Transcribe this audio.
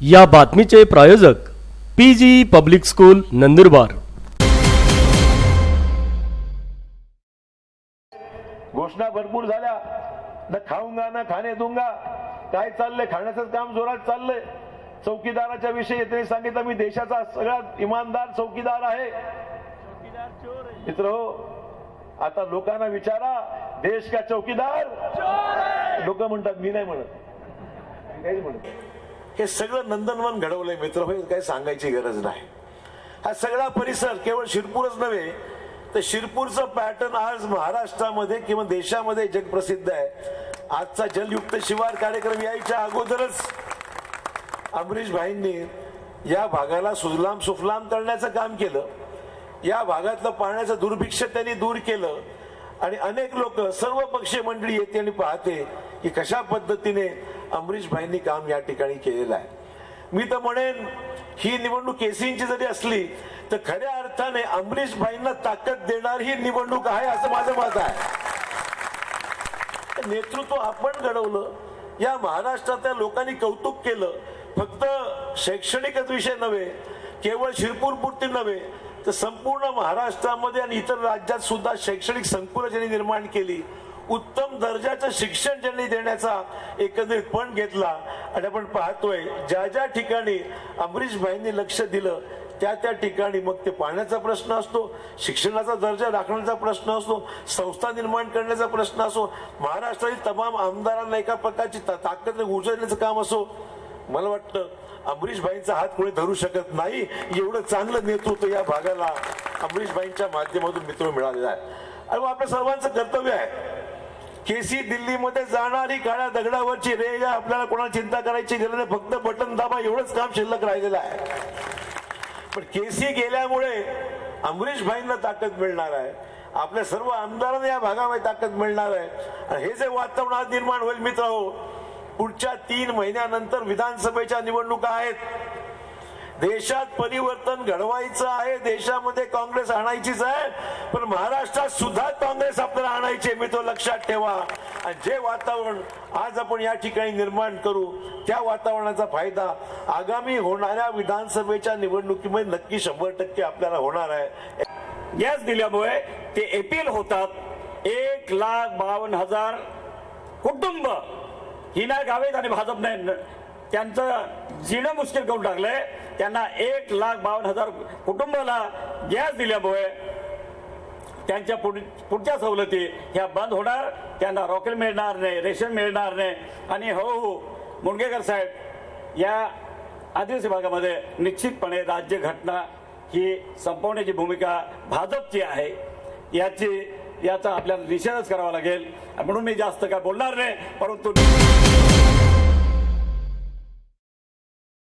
या बातमीचे प्रायोजक P G public school Nandurbar. घोषणा भरपूर झाल्या. न खाऊंगा न खाणे दूंगा. काय चाललंय? खाण्याचं काम जोरात चाललंय. चौकीदाराच्या विषयी त्यांनी सांगितलं मी देशाचा सगळ्यात इमानदार चौकीदार आहे. मित्र हो आता लोकांना विचारा देश का चौकीदार? लोक म्हणतात मी नाही म्हणत. काही म्हणत. हे सगळं नंदनवन घडवलंय मित्र होईल काही सांगायची गरज नाही. हा सगळा परिसर केवळ शिरपूरच नव्हे तर शिरपूरचं पॅटर्न आज महाराष्ट्रामध्ये किंवा देशामध्ये जगप्रसिद्ध आहे. आजचा जलयुक्त शिवार कार्यक्रम यायच्या अगोदरच अमरीश भाईंनी या भागाला सुजलाम सुफलाम करण्याचं काम केलं. या भागातलं पाण्याचं दुर्भिक्ष त्यांनी दूर केलं आणि अनेक लोक सर्व पक्षीय मंडळी येते आणि पाहते की कशा पद्धतीने अमरीश भाईंनी काम या ठिकाणी केलेलं आहे. मी तर म्हणेन ही निवडणूक केसींची जरी असली तर खऱ्या अर्थाने अमरीश भाईंना ताकद देणार ही निवडणूक आहे असं माझं मत आहे. नेतृत्व आपण घडवलं या महाराष्ट्रातल्या लोकांनी कौतुक केलं फक्त शैक्षणिकच विषय नव्हे केवळ शिरपूर पुरती नव्हे तर संपूर्ण महाराष्ट्रामध्ये आणि इतर राज्यात सुद्धा शैक्षणिक संकुलं निर्माण केली. उत्तम दर्जाचं शिक्षण ज्यांनी देण्याचा एकंदरीत पण घेतला. आणि आपण पाहतोय ज्या ज्या ठिकाणी अमरीश भाईंनी लक्ष दिलं त्या त्या ठिकाणी मग ते पाण्याचा प्रश्न असतो शिक्षणाचा दर्जा राखण्याचा प्रश्न असतो संस्था निर्माण करण्याचा प्रश्न असो महाराष्ट्रातील तमाम आमदारांना एका प्रकारची ता- ताकद उजळण्याचं काम असो मला वाटतं अमरीश भाईंचा हात कोणी धरू शकत नाही एवढं चांगलं नेतृत्व या भागाला अमरीश भाईंच्या माध्यमातून मित्र मिळालेला आहे. आणि आपल्या सर्वांचं कर्तव्य आहे. केसी दिल्लीमध्ये जाणारी काळ्या दगडावरची रेग आहे. आपल्याला कोणाला चिंता करायची गरज नाही फक्त बटन दाबा एवढंच काम शिल्लक राहिलेलं आहे. पण केसी गेल्यामुळे अमरीश भाईंना ताकद मिळणार आहे. आपल्या सर्व आमदारांना या भागामध्ये ताकद मिळणार आहे. आणि हे जे वातावरण आज निर्माण होईल मित्र हो पुढच्या तीन महिन्यानंतर विधानसभेच्या निवडणुका आहेत. देशात परिवर्तन घडवायचं आहे देशामध्ये काँग्रेस आणायचीच आहे पण महाराष्ट्रात सुद्धा काँग्रेस आपल्याला आणायची मी तो लक्षात ठेवा. आणि जे वातावरण आज आपण या ठिकाणी निर्माण करू त्या वातावरणाचा फायदा आगामी होणाऱ्या विधानसभेच्या निवडणुकीमध्ये नक्की शंभर टक्के आपल्याला होणार आहे. गॅस दिल्यामुळे ते एपील होतात एक लाख बावन्न हजार कुटुंब हिना गावेत आणि भाजपने त्यांचं जिणं मुश्किल करून टाकलंय. त्यांना एक लाख बावन्न हजार कुटुंबाला गॅस दिल्यामुळे त्यांच्या पुढ- पुढच्या सवलती ह्या बंद होणार. त्यांना रॉकेल मिळणार नाही रेशन मिळणार नाही. आणि हळूहळू मुंडगेकर साहेब या आदिवासी भागामध्ये निश्चितपणे राज्य घटना ही संपवण्याची भूमिका भाजपची आहे. याची याचा आपल्याला निषेधच करावा लागेल. म्हणून मी जास्त काय बोलणार नाही परंतु